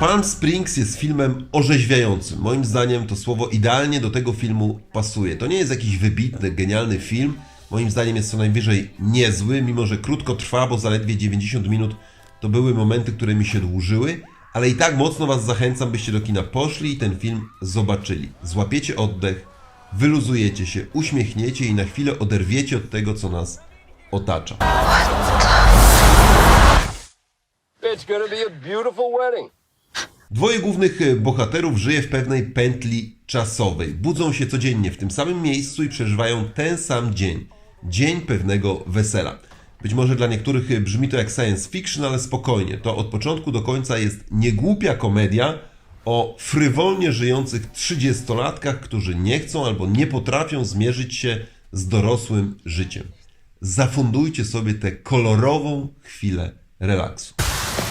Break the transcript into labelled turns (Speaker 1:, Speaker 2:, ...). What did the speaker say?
Speaker 1: Palm Springs jest filmem orzeźwiającym. Moim zdaniem to słowo idealnie do tego filmu pasuje. To nie jest jakiś wybitny, genialny film. Moim zdaniem jest co najwyżej niezły, mimo że krótko trwa, bo zaledwie 90 minut to były momenty, które mi się dłużyły, ale i tak mocno Was zachęcam, byście do kina poszli i ten film zobaczyli. Złapiecie oddech, wyluzujecie się, uśmiechniecie i na chwilę oderwiecie od tego, co nas otacza.
Speaker 2: It's gonna be a beautiful wedding.
Speaker 1: Dwoje głównych e, bohaterów żyje w pewnej pętli czasowej. Budzą się codziennie w tym samym miejscu i przeżywają ten sam dzień. Dzień pewnego wesela. Być może dla niektórych e, brzmi to jak science fiction, ale spokojnie. To od początku do końca jest niegłupia komedia o frywolnie żyjących trzydziestolatkach, którzy nie chcą albo nie potrafią zmierzyć się z dorosłym życiem. Zafundujcie sobie tę kolorową chwilę relaksu.